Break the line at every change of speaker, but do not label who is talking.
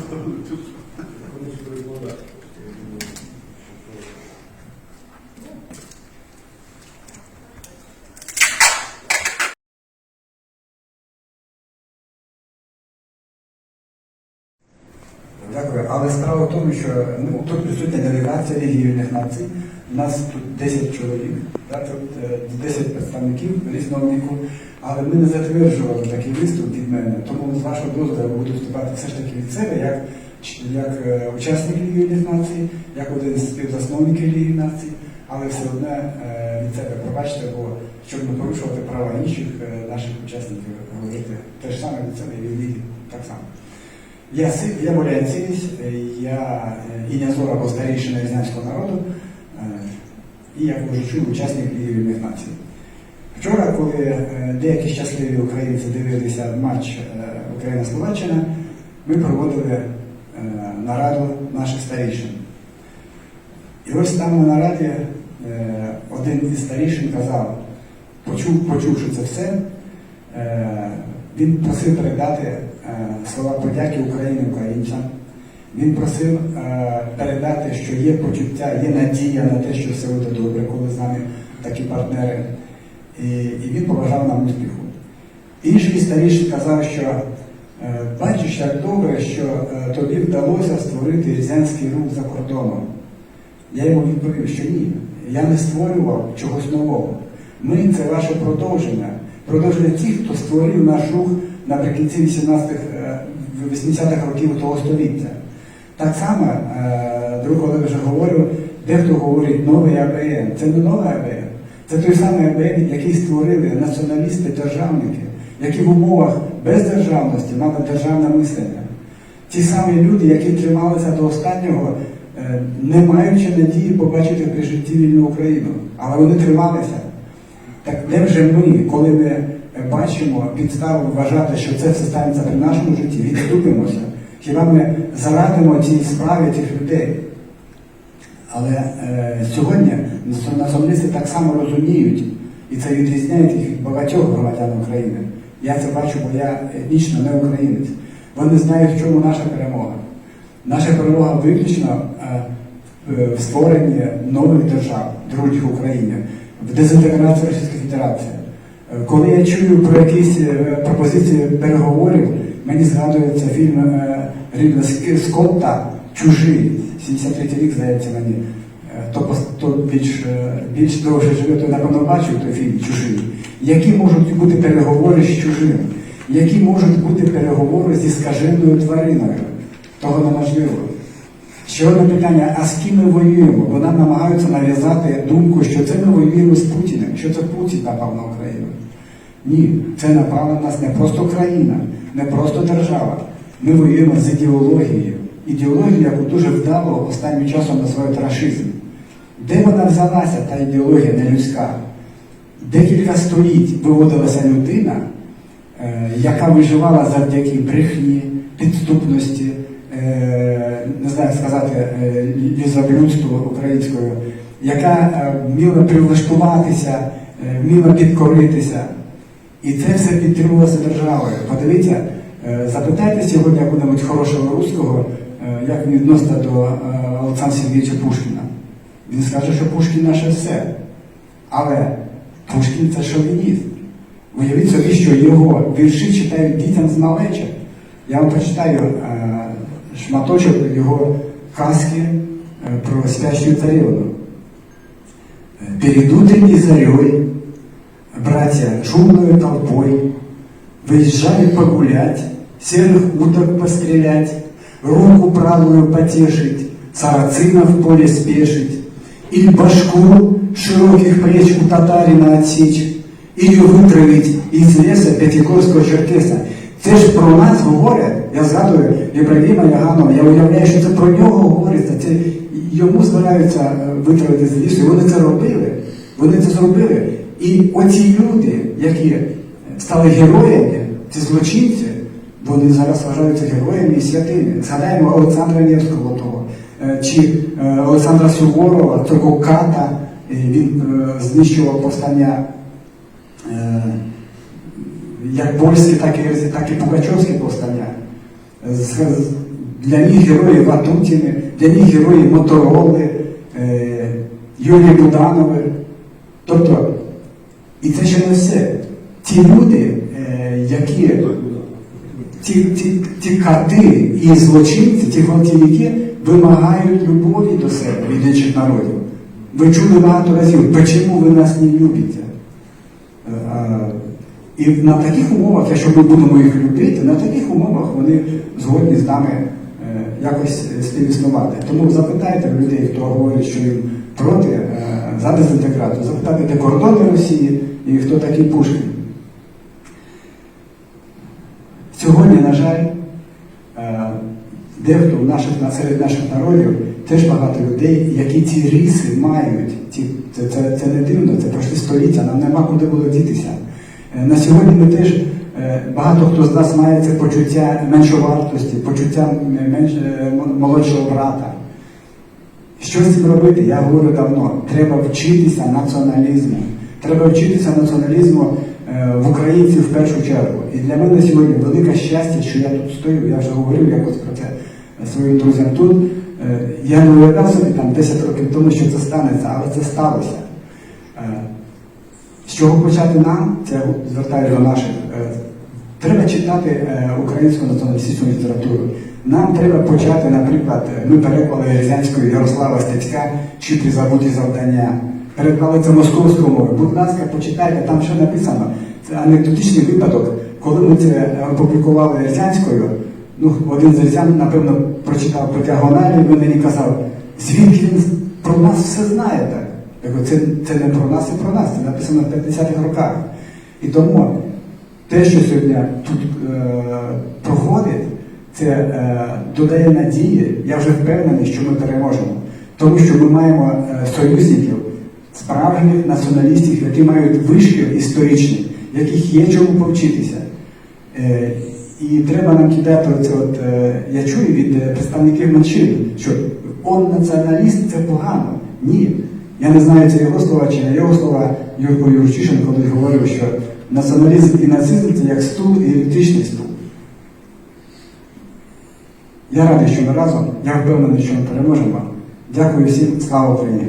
Справа в тому, що ну, тут присутня делегація релігійних націй. У нас тут 10 чоловік, так, тут е, 10 представників різного віку. Але ми не затверджували такий виступ від мене. Тому з вашого дозволу я буду виступати все ж таки від себе, як, як е, учасник релігійних націй, як один з співзасновників релігійних націй, але все одне е, від себе пробачте, бо щоб не порушувати права інших е, наших учасників говорити те ж саме від себе і від них так само. Я, я Боря Цивіс, я е, Інязор або старейшина Різнянського народу, е, і як вже чув, учасник Ліги Вільних Націй. Вчора, коли е, деякі щасливі українці дивилися матч е, Україна-Словаччина, ми проводили е, нараду наших старейшин. І ось там на нараді е, один із старішин казав, почув, почувши це все, е, він просив передати е, слова подяки Україні українцям. Він просив е, передати, що є почуття, є надія на те, що все буде добре, коли з нами такі партнери. І, і він побажав нам успіху. Інший старіший казав, що е, бачиш, як добре, що е, тобі вдалося створити різянський рух за кордоном. Я йому відповів, що ні, я не створював чогось нового. Ми це ваше продовження. Продовження тих, хто створив наш рух наприкінці 18-х, е, 80-х років того століття. Так само, е, друг вже говорив, дехто говорить новий АБН. Це не новий АБН. Це той самий АБН, який створили націоналісти, державники, які в умовах бездержавності мали державне мислення. Ті самі люди, які трималися до останнього, е, не маючи надії побачити при житті вільну Україну. Але вони трималися. Так де вже ми, коли ми бачимо підставу вважати, що це все станеться при нашому житті, відступимося? Хіба ми зарадимо цій справі цих людей? Але е, сьогодні націоналісти так само розуміють, і це відрізняє їх від багатьох громадян України. Я це бачу, бо я етнічно не українець. Вони знають, в чому наша перемога. Наша перемога виключно е, в створенні нових держав, других Україні, в дезінтеграції Російської Федерації. Е, Коли я чую про якісь е, пропозиції переговорів, мені згадується фільм е, Рідла Скотта Чужий, 73 рік, здається мені. То, то більш, більш довше живе, то напевно бачив той фільм Чужий. Які можуть бути переговори з чужим? Які можуть бути переговори зі скаженою твариною? Того неможливо. Ще одне питання: а з ким ми воюємо? Бо нам намагаються нав'язати думку, що це ми воюємо з Путіним, Путін напав на Україну. Ні, це напала на нас не просто країна, не просто держава. Ми воюємо з ідеологією. Ідеологію, яку дуже вдало останнім часом називають рашизм. Де вона взялася, та ідеологія нелюдська? Декілька століть виводилася людина, е, яка виживала завдяки брехні, підступності, е, не знаю як сказати, е, лізоблюдству українською, яка вміла прилаштуватися, е, вміла підкоритися. І це все підтримувалося державою. Подивіться, е, запитайте сьогодні якого-небудь хорошого руського, е, як він відноситься до е, Олександра Сергійовича Пушкіна. Він скаже, що Пушкін наше все. Але Пушкін це шовініст. Уявіть собі, що його вірші читають дітям з малеча. Я вам прочитаю е, шматочок його казки е, про спящую царевну. Перед утренней зарей братья шумной толпой выезжали погулять, серых уток пострелять, руку правую потешить, сарацина в поле спешить, или башку широких плеч у татарина отсечь, или вытравить из леса п'ятигорського черкеса. Це ж про нас говорять, я згадую Ібрагіма Яганова, я уявляю, що це про нього говориться, це йому збираються е, витравити з лісу, і вони це робили, вони це зробили. І оці люди, які стали героями, ці злочинці, вони зараз вважаються героями і святими. Згадаємо Олександра Невського того, е, чи е, Олександра Суворова, того ката, він е, знищував повстання як польські, так і, так і пугачовські повстання. Для них герої Ватутіни, для них герої Мотороли, Юрії Буданови. Тобто, і це ще не все. Ті люди, е, які ті, ті, ті кати і злочинці, ті гвалтівники вимагають любові до себе від інших народів. Ви чули багато разів, чому ви нас не любите? Е, І на таких умовах, якщо ми будемо їх любити, на таких умовах вони згодні з нами е, якось співіснувати. Тому запитайте людей, хто говорить, що їм проти за дезінтеграцію, запитайте, де кордони Росії і хто такий Пушкін. Сьогодні, на жаль, е, дехто наших, серед наших народів теж багато людей, які ці риси мають. Ці, це, це, це не дивно, це пройшли століття, нам нема куди було дітися. Е, На сьогодні ми теж е, багато хто з нас має це почуття меншовартості, почуття менш, молодшого брата. Що з цим робити? Я говорю давно. Треба вчитися націоналізму. Треба вчитися націоналізму е, в українців в першу чергу. І для мене сьогодні велике щастя, що я тут стою. Я вже говорив якось про це своїм друзям тут. Е, Я не уявляв собі там 10 років тому, що це станеться, але це сталося. Е, З чого почати нам? Це звертаю до наших. Треба читати е, українську націоналістичну літературу. Нам треба почати, наприклад, ми переклали Рязанською Ярослава Стецька «Чити забуті завдання. Переклали це московською мовою. Будь ласка, почитайте, там що написано. Це анекдотичний випадок, коли ми це опублікували Рязанською, ну, один з рязян, напевно, прочитав по діагоналі, і він мені казав, звідки він про нас все знає так. Це, це не про нас, це про нас, це написано в 50-х роках. І тому те, що сьогодні тут е, проходить, це е, додає надії. Я вже впевнений, що ми переможемо. Тому що ми маємо е, союзників, справжніх націоналістів, які мають вишкіл історичний, яких є чому повчитися. Е, і треба нам кидати оце от, е, я чую від е, представників меншин, що он націоналіст це погано. Ні. Я не знаю, це його слова чи не його слова. Юрко Юрчишин колись говорив, що націоналізм і нацизм це як стул і електричний стул. Я радий, що ми разом. Я впевнений, що ми переможемо. Дякую всім. Слава Україні!